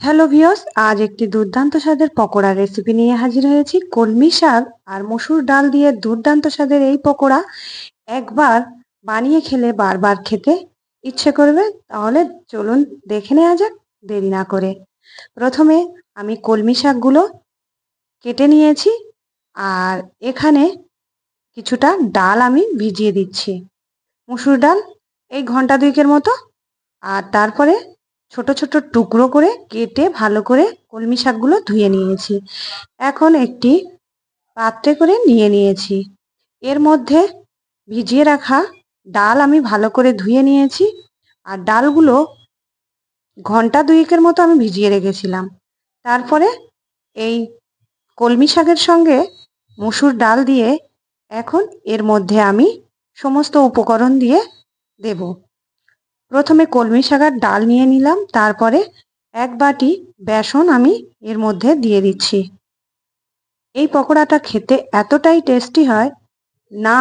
Hello ভিওস আজ একটি দুর্দান্ত স্বাদের পকোড়া রেসিপি নিয়ে হাজির হয়েছি। কলমি শাক আর মসুর ডাল দিয়ে দুর্দান্ত স্বাদের এই পকোড়া একবার বানিয়ে খেলে বারবার খেতে ইচ্ছে করবে, তাহলে চলুন দেখে নেওয়া যাক, দেরি না করে। প্রথমে আমি কলমি শাকগুলো কেটে নিয়েছি আর এখানে কিছুটা ডাল আমি ভিজিয়ে দিচ্ছি। মসুর ডাল এই ঘণ্টা দুইকের মতো আর তারপরে ছোট ছোট টুকরো করে কেটে ভালো করে কলমি শাকগুলো ধুয়ে নিয়েছি। এখন একটি পাত্রে করে নিয়ে নিয়েছি। এর মধ্যে ভিজিয়ে রাখা ডাল আমি ভালো করে ধুয়ে নিয়েছি আর ডালগুলো ঘণ্টা দুয়েকের মতো আমি ভিজিয়ে রেখেছিলাম। তারপরে এই কলমি শাকের সঙ্গে মুসুর ডাল দিয়ে এখন এর মধ্যে আমি সমস্ত উপকরণ দিয়ে দেব। প্রথমে কলমি শাকের ডাল নিয়ে নিলাম, তারপরে এক বাটি বেসন আমি এর মধ্যে দিয়ে দিচ্ছি। এই পকোড়াটা খেতে এতটাই টেস্টি হয়, না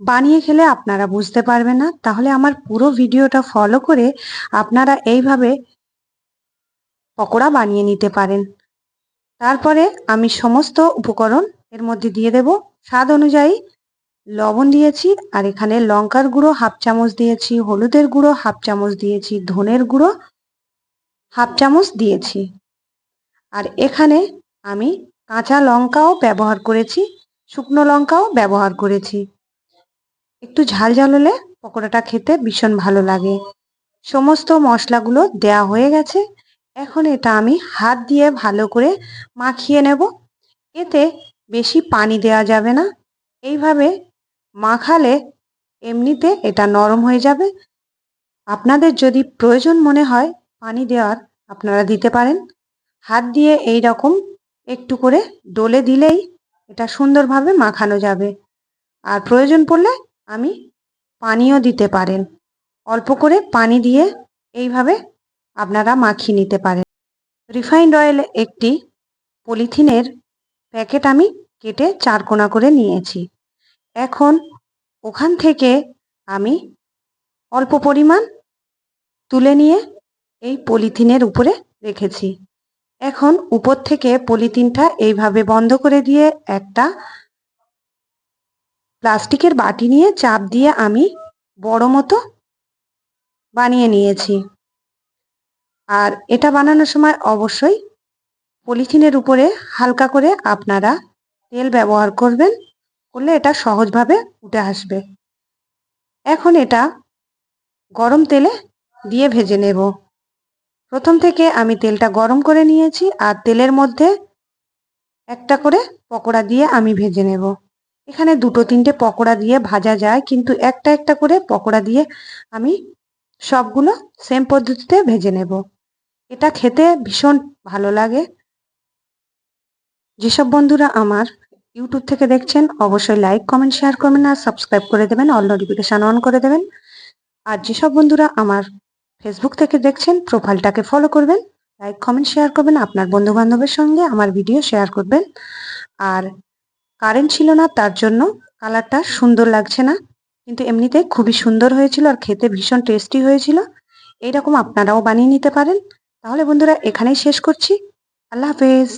বানিয়ে খেলে আপনারা বুঝতে পারবেন না। তাহলে আমার পুরো ভিডিওটা ফলো করে আপনারা এইভাবে পকোড়া বানিয়ে নিতে পারেন। তারপরে আমি সমস্ত উপকরণ এর মধ্যে দিয়ে দেব। স্বাদ অনুযায়ী লবণ দিয়েছি আর এখানে লঙ্কার গুঁড়ো হাফ চামচ দিয়েছি, হলুদের গুঁড়ো হাফ চামচ দিয়েছি, ধনের গুঁড়ো হাফ চামচ দিয়েছি। আর এখানে আমি কাঁচা লঙ্কাও ব্যবহার করেছি, শুকনো লঙ্কাও ব্যবহার করেছি। একটু ঝাল ঝাল হলে পকোড়াটা খেতে ভীষণ ভালো লাগে। সমস্ত মশলাগুলো দেয়া হয়ে গেছে। এখন এটা আমি হাত দিয়ে ভালো করে মাখিয়ে নেব। এতে বেশি পানি দেওয়া যাবে না। এইভাবে মাখালে এমনিতে এটা নরম হয়ে যাবে। আপনাদের যদি প্রয়োজন মনে হয় পানি দেওয়ার, আপনারা দিতে পারেন। হাত দিয়ে এই রকম একটু করে ডলে দিলেই এটা সুন্দরভাবে মাখানো যাবে। আর প্রয়োজন পড়লে আমি পানিও দিতে পারেন। অল্প করে পানি দিয়ে এইভাবে আপনারা মাখিয়ে নিতে পারেন। রিফাইন্ড অয়েল একটি পলিথিনের প্যাকেট আমি কেটে চারকোনা করে নিয়েছি। এখন ওখান থেকে আমি অল্প পরিমাণ তুলে নিয়ে এই পলিথিনের উপরে রেখেছি। এখন উপর থেকে পলিথিনটা এইভাবে বন্ধ করে দিয়ে একটা প্লাস্টিকের বাটি নিয়ে চাপ দিয়ে আমি বড় মতো বানিয়ে নিয়েছি। আর এটা বানানোর সময় অবশ্যই পলিথিনের উপরে হালকা করে আপনারা তেল ব্যবহার করবেন। করলে এটা সহজভাবে উঠে আসবে। এখন এটা গরম তেলে দিয়ে ভেজে নেব। প্রথম থেকে আমি তেলটা গরম করে নিয়েছি আর তেলের মধ্যে একটা করে পকোড়া দিয়ে আমি ভেজে নেব। এখানে দুটো তিনটে পকোড়া দিয়ে ভাজা যায়, কিন্তু একটা একটা করে পকোড়া দিয়ে আমি সবগুলো সেম পদ্ধতিতে ভেজে নেব। এটা খেতে ভীষণ ভালো লাগে। যেসব বন্ধুরা আমার ইউটিউব থেকে দেখছেন, অবশ্যই লাইক কমেন্ট শেয়ার করবেন আর সাবস্ক্রাইব করে দেবেন। অল নোটিফিকেশান অন করে দেবেন। আর যেসব বন্ধুরা আমার ফেসবুক থেকে দেখছেন প্রোফাইলটাকে ফলো করবেন লাইক কমেন্ট শেয়ার করবেন, আপনার বন্ধু বান্ধবের সঙ্গে আমার ভিডিও শেয়ার করবেন। আর কারেন্ট ছিল না, তার জন্য কালারটা সুন্দর লাগছে না। কিন্তু এমনিতে খুবই সুন্দর হয়েছিল আর খেতে ভীষণ টেস্টি হয়েছিল। এইরকম আপনারাও বানিয়ে নিতে পারেন। তাহলে বন্ধুরা, এখানেই শেষ করছি। আল্লাহ হাফেজ।